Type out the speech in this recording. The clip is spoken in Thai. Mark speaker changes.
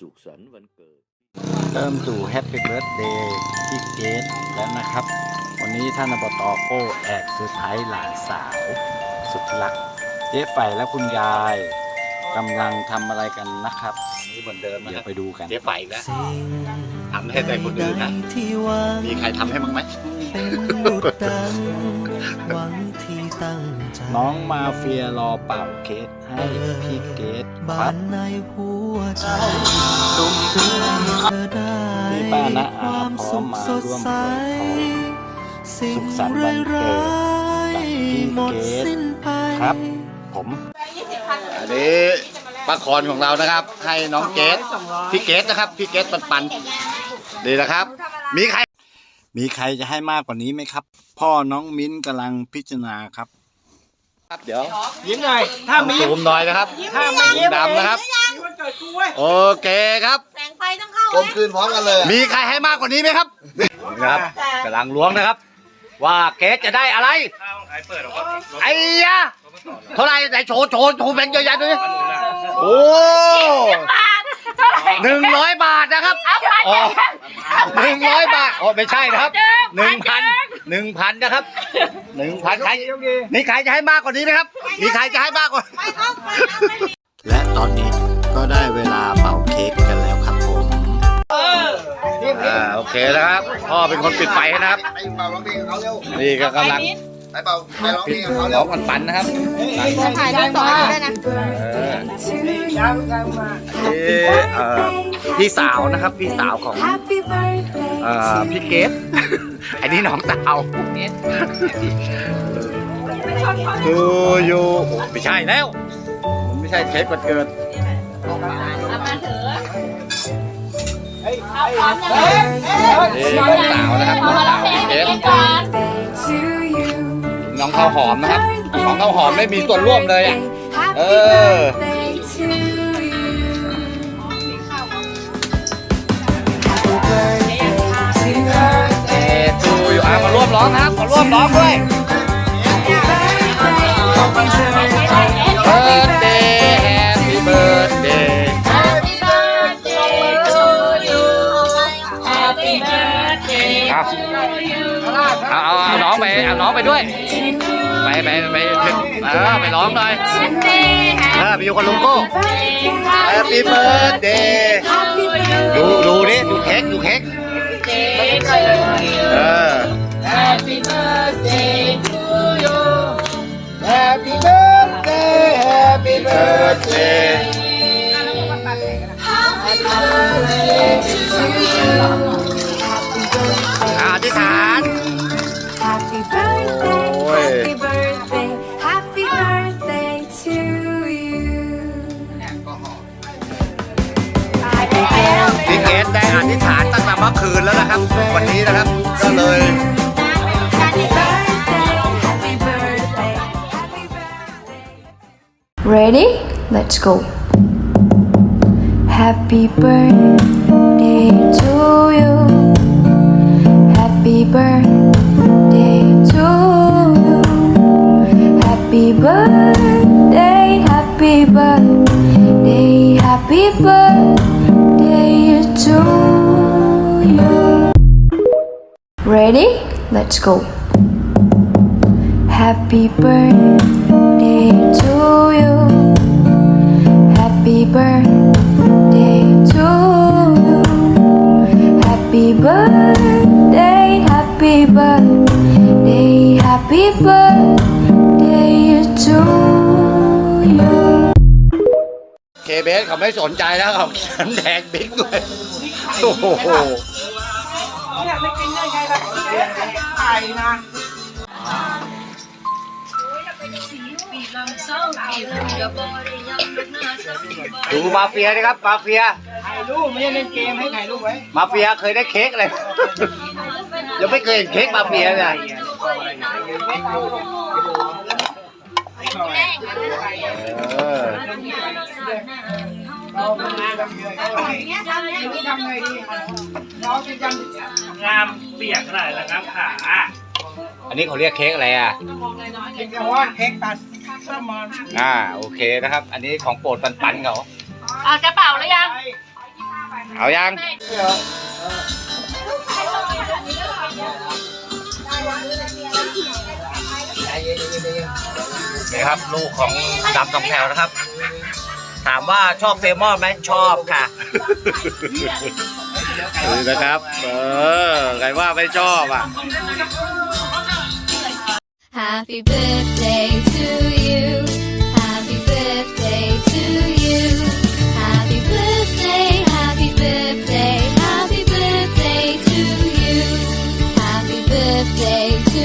Speaker 1: สุขสันต์วันเกิด
Speaker 2: เริ่มสู่แฮปปี้เบิร์ a เดย์พี่เกดแล้วนะครับ วันนี้ท่านอบตโก้แอกเซอร์ไพรส์หลานสาว สุดที่รัก เจ๊ไฝและคุณยายกำลังทำอะไรกันนะครับ นี่เหมือนเดิมเดี๋ยวไปดูกัน
Speaker 3: เจ๊ไฝอีกแล้วทำให้แต่คนอื่นนะ มีใครทำให้มั้งไหม
Speaker 4: เป็นดุดดังหวังที่ตั้งใจ
Speaker 2: น้องมาเฟียรอเป่าเค้กให้พี่เกดค
Speaker 4: บ้า
Speaker 2: รับ
Speaker 4: นในหัวใจตุ่มเตือนเธอได้
Speaker 2: พี่ป้าน้าอา
Speaker 4: ความ
Speaker 2: พร้อ
Speaker 4: สุ
Speaker 2: ม
Speaker 4: ข
Speaker 2: มา
Speaker 4: สด
Speaker 2: ร่วม
Speaker 4: ใส
Speaker 2: อวยพร
Speaker 4: สิ่
Speaker 2: สุ
Speaker 4: ง
Speaker 2: ขสันต์วันเกิดกับพี่
Speaker 4: หมด
Speaker 2: เกด
Speaker 4: สิ้นไป
Speaker 2: ครับ ผม
Speaker 3: อันนี้ป้าคอนของเรานะครับ ให้น้องเกดพี่เกดนะครับพี่เกดปันปันดีนะครับ มีใคร
Speaker 2: มีใครจะให้มากกว่านี้ไหมครับ พ่อน้องมิ้นกำลังพิจารณาครับ
Speaker 3: ครับเดี๋ยว
Speaker 5: ยิ้มหน่อยถ้ามี
Speaker 3: ซูมหน่อยนะครับ
Speaker 5: ถ้าไม่ยิ้ม
Speaker 3: ดำนะครับ
Speaker 5: วันเกิดกูเว้ย
Speaker 3: โอเคครับ
Speaker 6: แสงไฟต้องเข้า
Speaker 3: ผมคืนพร้อมกันเลย มีใครให้มากกว่านี้ไหมครับนะครับกำลังล้วงนะครับ ว่าเกดจะได้อะไรไอ้ยะเท่าไหรไหนโชว์โชว์โชว์แบงค์ใหญ่ๆด้วยโอ้หนึ่งร้อยบาทนะครับอ๋อหนึ่งร้อยบาทอ๋อไม่ใช่นะครับหนึ่งพัน หนึ่งพันนะครับหนึ่งพันใครมีใครจะให้มากกว่านี้ไหมครับ มีใครจะให้มากกว่า
Speaker 6: ไม่เข้าไปแล้วไม่มี
Speaker 2: และตอนนี้ก็ได้เวลาเป่าเค้กกันแล้วครับผม
Speaker 3: อ่าโอเคนะครับพ่อเป็นคนปิดไฟให้นะครับ
Speaker 7: ไปเป่าร้องเพลงกับเขาเร็ว
Speaker 3: นี่ก็กำลัง
Speaker 7: ไปเป่าไปร้องเพลงกับเขา
Speaker 3: ร้
Speaker 7: เร็
Speaker 3: อ
Speaker 7: ว
Speaker 3: งกันปันนะครับ
Speaker 6: ถ่ายรูปต่อด้วยนะ
Speaker 3: เออ
Speaker 5: ย้ำกันมา
Speaker 3: นี่เอ่อพี่สาวนะครับ พี่สาวของเอ่อพี่เกส อันนี้น้องสาวคืออยู่ไม่ใช่แล้ว มันไม่ใช่เค้กวันเกิด
Speaker 5: เฮ้ย
Speaker 3: นี่น้องสาวนะครับน้องสาวพี่เกสน้องข้าวหอมนะครับน้องข้าวหอมไม่มีส่วนร่วมเลยอะ เออเอ ร้องนะครับมาร่วมร้องด้วย Birthday Happy Birthday
Speaker 6: Happy birthday to you Happy birthday
Speaker 3: เอาเอาเอาเอาน้องไปเอาน้องไปด้วย ไปไปไปเออไปร้องหน่อยเออไปอยู่กับลุงโก้ Happy Birthday ดูดูดิดูเค้กดูเค้กเอ พี่เกสได้อธิษฐานตั้งแต่เมื่อคืนแล้วนะครับ วันนี้นะครับ ก็เลย
Speaker 8: Ready? Let's go. Happy birthday to you. Happy birthday Ready? Let's go. Happy birthday to you. Happy birthday to you. Happy birthday, happy birthday, happy birthday to you.
Speaker 3: เคเบสเขาไม่สนใจแล้วเขาเขียนแดงบิ๊กด้วย โอ้โห
Speaker 5: เนี่ยไม่กินได้ไงล่ะไข่นะ
Speaker 3: ดูมาเฟียนะครับมาเฟีย
Speaker 5: ถ่ายรูปไม่ใช่เล่นเกมให้ถ่ายรูปไว้
Speaker 3: มาเฟียเคยได้เค้กเลยยังไม่เคยเห็นเค้กมาเฟียเลยเออ
Speaker 5: เราทำงานกันเลยอย่างเงี้ยทำอย่างนี้ทำไงดีเราจะยัง
Speaker 9: งามเปียกขนาดแล้วงามขา
Speaker 3: อันนี้เขาเรียกเค้กอะไรอะ
Speaker 5: กินแต่ว่าเค้กตัดสมอน
Speaker 3: อ่าโอเคนะครับ อันนี้ของโปรดปันๆเขา
Speaker 6: เอาจะเป่าหรือยัง
Speaker 5: ไป
Speaker 3: เอายังนี่ครับลูกของดำสองแถวนะครับ ถามว่าชอบเซลมอนไหมชอบค่ะ นี่นะครับ เออ ใครว่าไม่ชอบอะ
Speaker 8: Happy birthday to you. Happy birthday to you. Happy birthday, happy birthday, happy birthday to you. Happy birthday to